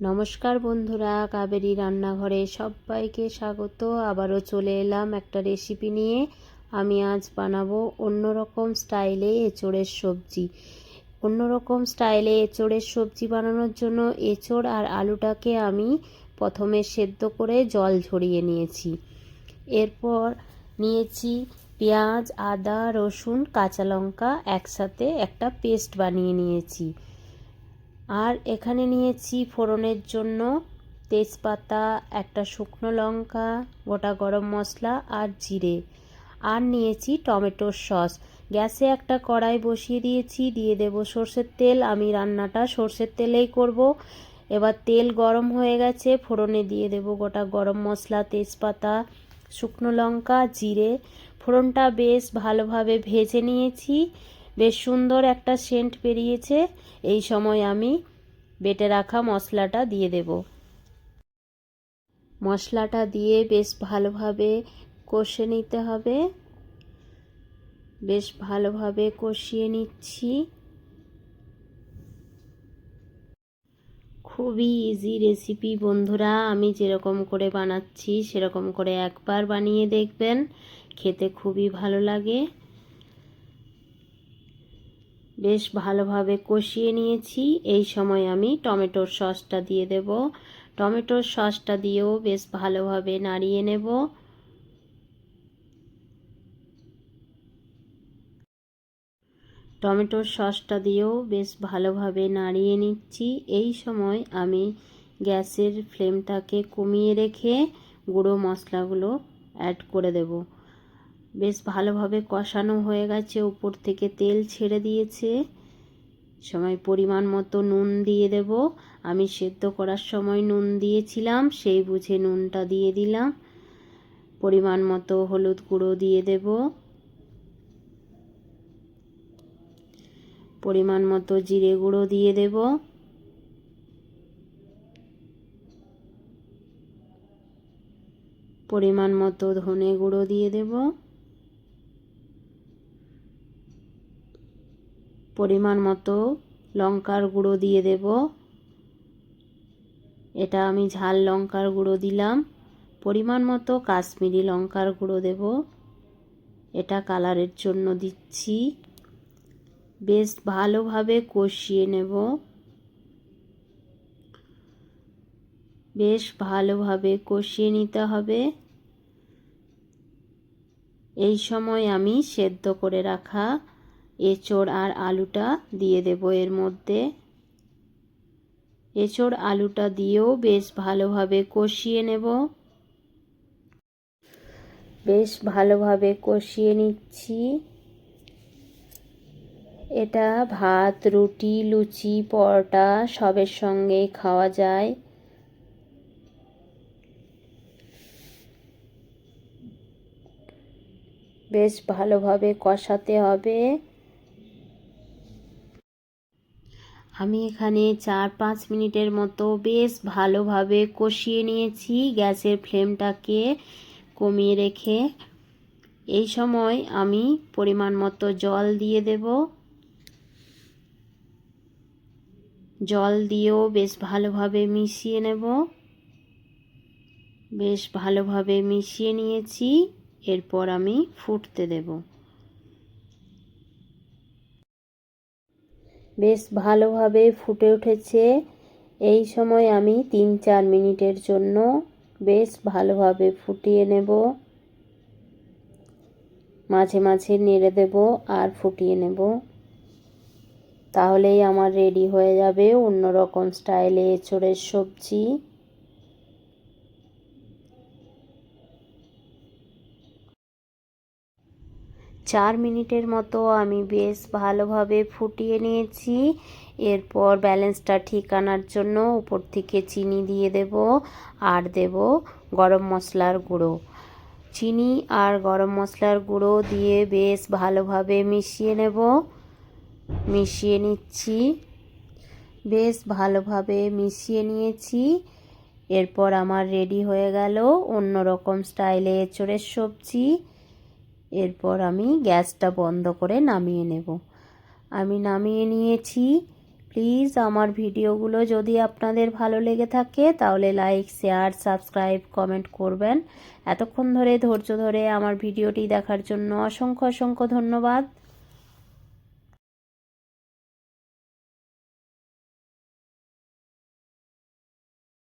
নমস্কার বন্ধুরা, কাবেরি রান্নাঘরে সবাইকে স্বাগত। আবারও চলে এলাম একটা রেসিপি নিয়ে। আমি আজ বানাবো অন্যরকম স্টাইলে এঁচোড়ের সবজি। অন্যরকম স্টাইলে এঁচোড়ের সবজি বানানোর জন্য এঁচোড় আর আলুটাকে আমি প্রথমে সেদ্ধ করে জল ঝরিয়ে নিয়েছি। এরপর নিয়েছি পেঁয়াজ, আদা, রসুন, কাঁচা লঙ্কা একসাথে একটা পেস্ট বানিয়ে নিয়েছি। আর এখানে নিয়েছি ফোড়নের জন্য তেজপাতা, একটা শুকনো লঙ্কা, গোটা গরম মশলা আর জিরে। আর নিয়েছি টমেটোর সস। গ্যাসে একটা কড়াই বসিয়ে দিয়েছি, দিয়ে দেব সর্ষের তেল। আমি রান্নাটা সর্ষের তেলেই করব। এবার তেল গরম হয়ে গেছে, ফোড়নে দিয়ে দেব গোটা গরম মশলা, তেজপাতা, শুকনো লঙ্কা, জিরে। ফোড়নটা বেশ ভালোভাবে ভেজে নিয়েছি। বেশ সুন্দর একটা সেন্ট বেরিয়েছে এই সময় আমি বেটে রাখা মশলাটা দিয়ে দেব। মশলাটা দিয়ে বেশ ভালোভাবে কষে নিতে হবে। বেশ ভালোভাবে কষিয়ে নিচ্ছি। খুবই ইজি রেসিপি বন্ধুরা, আমি যেরকম করে বানাচ্ছি সেরকম করে একবার বানিয়ে দেখবেন। খেতে খুবই ভালো লাগে। বেশ ভালোভাবে কষিয়ে নিয়েছি। এই সময় আমি টমেটোর সসটা দিয়ে দেব। টমেটোর সসটা দিয়েও বেশ ভালোভাবে নাড়িয়ে নেব। টমেটোর সসটা দিয়েও বেশ ভালোভাবে নাড়িয়ে নিচ্ছি। এই সময় আমি গ্যাসের ফ্লেমটাকে কমিয়ে রেখে গুঁড়ো মশলাগুলো অ্যাড করে দেবো। বেশ ভালোভাবে কষানো হয়ে গেছে, উপর থেকে তেল ছেড়ে দিয়েছে। সময় পরিমাণ মতো নুন দিয়ে দেব। আমি সেদ্ধ করার সময় নুন দিয়েছিলাম, সেই বুঝে নুনটা দিয়ে দিলাম। পরিমাণ মতো হলুদ গুঁড়ো দিয়ে দেব। পরিমাণ মতো জিরে গুঁড়ো দিয়ে দেব। পরিমাণ মতো ধনে গুঁড়ো দিয়ে দেবো। পরিমাণ মতো লঙ্কার গুঁড়ো দিয়ে দেব। এটা আমি ঝাল লঙ্কার গুঁড়ো দিলাম। পরিমাণ মতো কাশ্মীরি লঙ্কার গুঁড়ো দেব। এটা কালারের জন্য দিচ্ছি। বেশ ভালোভাবে কষিয়ে নেব। বেশ ভালোভাবে কষিয়ে নিতে হবে। এই সময় আমি সেদ্ধ করে রাখা এঁচড় আর আলুটা দিয়ে দেব এর মধ্যে। এঁচড় আলুটা দিয়েও বেশ ভালোভাবে কষিয়ে নেব। বেশ ভালোভাবে কষিয়ে নিচ্ছি। এটা ভাত, রুটি, লুচি, পরোটা সবের সঙ্গে খাওয়া যায়। বেশ ভালোভাবে কষাতে হবে। আমি এখানে চার পাঁচ মিনিটের মতো বেশ ভালোভাবে কষিয়ে নিয়েছি গ্যাসের ফ্লেমটাকে কমিয়ে রেখে। এই সময় আমি পরিমাণ মতো জল দিয়ে দেব। জল দিয়েও বেশ ভালোভাবে মিশিয়ে নেব। বেশ ভালোভাবে মিশিয়ে নিয়েছি। এরপর আমি ফুটতে দেবো। বেশ ভালোভাবে ফুটে উঠেছে। এই সময় আমি তিন চার মিনিটের জন্য বেশ ভালোভাবে ফুটিয়ে নেব। মাঝে মাঝে নেড়ে দেব আর ফুটিয়ে নেব। তাহলেই আমার রেডি হয়ে যাবে অন্যরকম স্টাইলে এঁচড়ের সবজি। চার মিনিটের মতো আমি বেশ ভালোভাবে ফুটিয়ে নিয়েছি। এরপর ব্যালেন্সটা ঠিক আনার জন্য উপর থেকে চিনি দিয়ে দেব আর দেব গরম মশলার গুঁড়ো। চিনি আর গরম মশলার গুঁড়ো দিয়ে বেশ ভালোভাবে মিশিয়ে নেব। মিশিয়ে নিচ্ছি। বেশ ভালোভাবে মিশিয়ে নিয়েছি। এরপর আমার রেডি হয়ে গেল অন্য রকম স্টাইলে এঁচড়ের সবজি। এরপর আমি গ্যাসটা বন্ধ করে নামিয়ে নেব। আমি নামিয়ে নিয়েছি। প্লিজ আমার ভিডিওগুলো যদি আপনাদের ভালো লেগে থাকে, তাহলে লাইক, শেয়ার, সাবস্ক্রাইব, কমেন্ট করবেন। এতক্ষণ ধরে ধৈর্য ধরে আমার ভিডিওটি দেখার জন্য অসংখ্য অসংখ্য ধন্যবাদ।